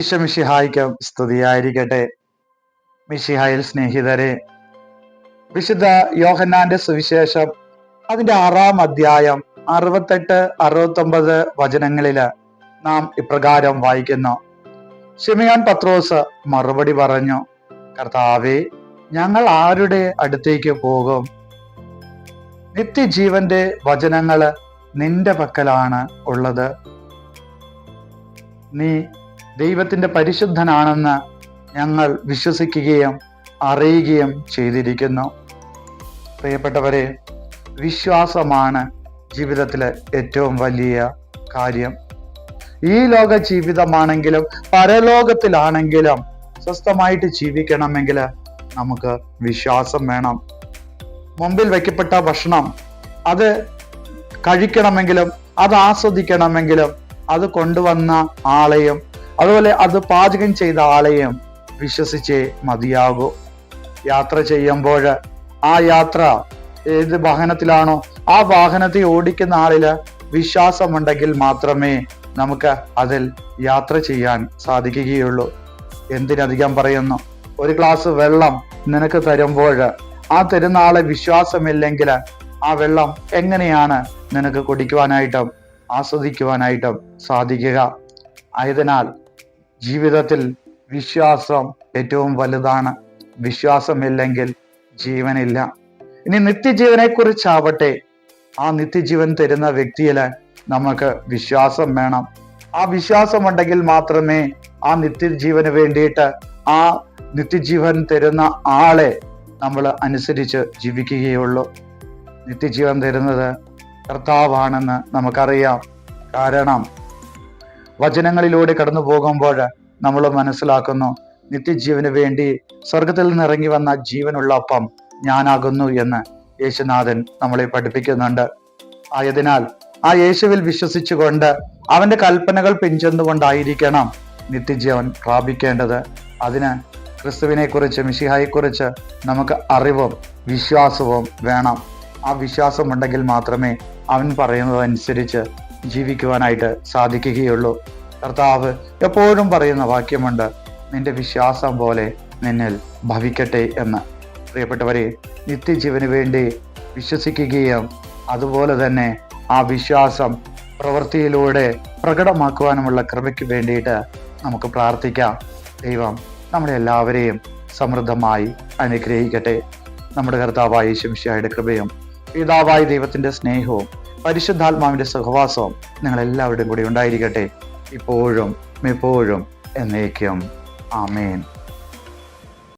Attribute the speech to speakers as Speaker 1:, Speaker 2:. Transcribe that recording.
Speaker 1: ഈശോ മിഷിഹായിക്ക് സ്തുതിയായിരിക്കട്ടെ. മിഷിഹായിൽ സ്നേഹിതരെ വിശുദ്ധ യോഹന്നാന്റെ സുവിശേഷം അതിന്റെ ആറാം അധ്യായം അറുപത്തെട്ട് അറുപത്തൊമ്പത് വചനങ്ങളിൽ നാം ഇപ്രകാരം വായിക്കുന്നു. ഷിമിയാൻ പത്രോസ് മറുപടി പറഞ്ഞു കർത്താവെ ഞങ്ങൾ ആരുടെ അടുത്തേക്ക് പോകും? നിത്യജീവന്റെ വചനങ്ങൾ നിന്റെ പക്കലാണ് ഉള്ളത്. നീ ദൈവത്തിന്റെ പരിശുദ്ധനാണെന്ന് ഞങ്ങൾ വിശ്വസിക്കുകയും അറിയുകയും ചെയ്തിരിക്കുന്നു. പ്രിയപ്പെട്ടവരെ വിശ്വാസമാണ് ജീവിതത്തിലെ ഏറ്റവും വലിയ കാര്യം. ഈ ലോക ജീവിതമാണെങ്കിലും പരലോകത്തിലാണെങ്കിലും സ്വസ്ഥമായിട്ട് ജീവിക്കണമെങ്കിൽ നമുക്ക് വിശ്വാസം വേണം. മുമ്പിൽ വയ്ക്കപ്പെട്ട ഭക്ഷണം അത് കഴിക്കണമെങ്കിലും അത് ആസ്വദിക്കണമെങ്കിലും അത് കൊണ്ടുവന്ന ആളെയും അതുപോലെ അത് പാചകം ചെയ്ത ആളെയും വിശ്വസിച്ചേ മതിയാകൂ. യാത്ര ചെയ്യുമ്പോൾ ആ യാത്ര ഏത് വാഹനത്തിലാണോ ആ വാഹനത്തെ ഓടിക്കുന്ന ആളിൽ വിശ്വാസമുണ്ടെങ്കിൽ മാത്രമേ നമുക്ക് അതിൽ യാത്ര ചെയ്യാൻ സാധിക്കുകയുള്ളൂ. എന്തിനധികം പറയുന്നു? ഒരു ഗ്ലാസ് വെള്ളം നിനക്ക് തരുമ്പോൾ ആ തരുന്ന ആളെ വിശ്വാസമില്ലെങ്കിൽ ആ വെള്ളം എങ്ങനെയാണ് നിനക്ക് കുടിക്കുവാനായിട്ടും ആസ്വദിക്കുവാനായിട്ടും സാധിക്കുക. ആയതിനാൽ ജീവിതത്തിൽ വിശ്വാസം ഏറ്റവും വലുതാണ്. വിശ്വാസമില്ലെങ്കിൽ ജീവനില്ല. ഇനി നിത്യജീവനെ കുറിച്ചാവട്ടെ ആ നിത്യജീവൻ തരുന്ന വ്യക്തിയിൽ നമുക്ക് വിശ്വാസം വേണം. ആ വിശ്വാസം ഉണ്ടെങ്കിൽ മാത്രമേ ആ നിത്യജീവന് വേണ്ടിയിട്ട് ആ നിത്യജീവൻ തരുന്ന ആളെ നമ്മൾ അനുസരിച്ച് ജീവിക്കുകയുള്ളൂ. നിത്യജീവൻ തരുന്നത് കർത്താവാണെന്ന് നമുക്കറിയാം. കാരണം വചനങ്ങളിലൂടെ കടന്നു പോകുമ്പോൾ നമ്മൾ മനസ്സിലാക്കുന്നു നിത്യജീവന് വേണ്ടി സ്വർഗത്തിൽ നിന്ന് ഇറങ്ങി വന്ന ജീവനുള്ള അപ്പം ഞാനാകുന്നു എന്ന് യേശുനാഥൻ നമ്മളെ പഠിപ്പിക്കുന്നുണ്ട്. ആയതിനാൽ ആ യേശുവിൽ വിശ്വസിച്ചുകൊണ്ട് അവന്റെ കൽപ്പനകൾ പിഞ്ചെന്നുകൊണ്ടായിരിക്കണം നിത്യജീവൻ പ്രാപിക്കേണ്ടത്. അതിന് ക്രിസ്തുവിനെ കുറിച്ച് മിഷിഹായെക്കുറിച്ച് നമുക്ക് അറിവും വിശ്വാസവും വേണം. ആ വിശ്വാസം ഉണ്ടെങ്കിൽ മാത്രമേ അവൻ പറയുന്നതനുസരിച്ച് ജീവിക്കുവാനായിട്ട് സാധിക്കുകയുള്ളൂ. കർത്താവ് എപ്പോഴും പറയുന്ന വാക്യമുണ്ട് നിന്റെ വിശ്വാസം പോലെ നിന്നിൽ ഭവിക്കട്ടെ എന്ന്. പ്രിയപ്പെട്ടവരെ നിത്യജീവന് വേണ്ടി വിശ്വസിക്കുകയും അതുപോലെ തന്നെ ആ വിശ്വാസം പ്രവൃത്തിയിലൂടെ പ്രകടമാക്കുവാനുമുള്ള കൃപയ്ക്ക് വേണ്ടിയിട്ട് നമുക്ക് പ്രാർത്ഥിക്കാം. ദൈവം നമ്മുടെ എല്ലാവരെയും സമൃദ്ധമായി അനുഗ്രഹിക്കട്ടെ. നമ്മുടെ കർത്താവായ ശംശായുടെ കൃപയും പിതാവായ ദൈവത്തിന്റെ സ്നേഹവും പരിശുദ്ധാത്മാവിന്റെ സഹവാസവും നിങ്ങൾ എല്ലാവരുടെയും കൂടി ഉണ്ടായിരിക്കട്ടെ. ഇപ്പോഴും എപ്പോഴും എന്നേക്കും. ആമേൻ.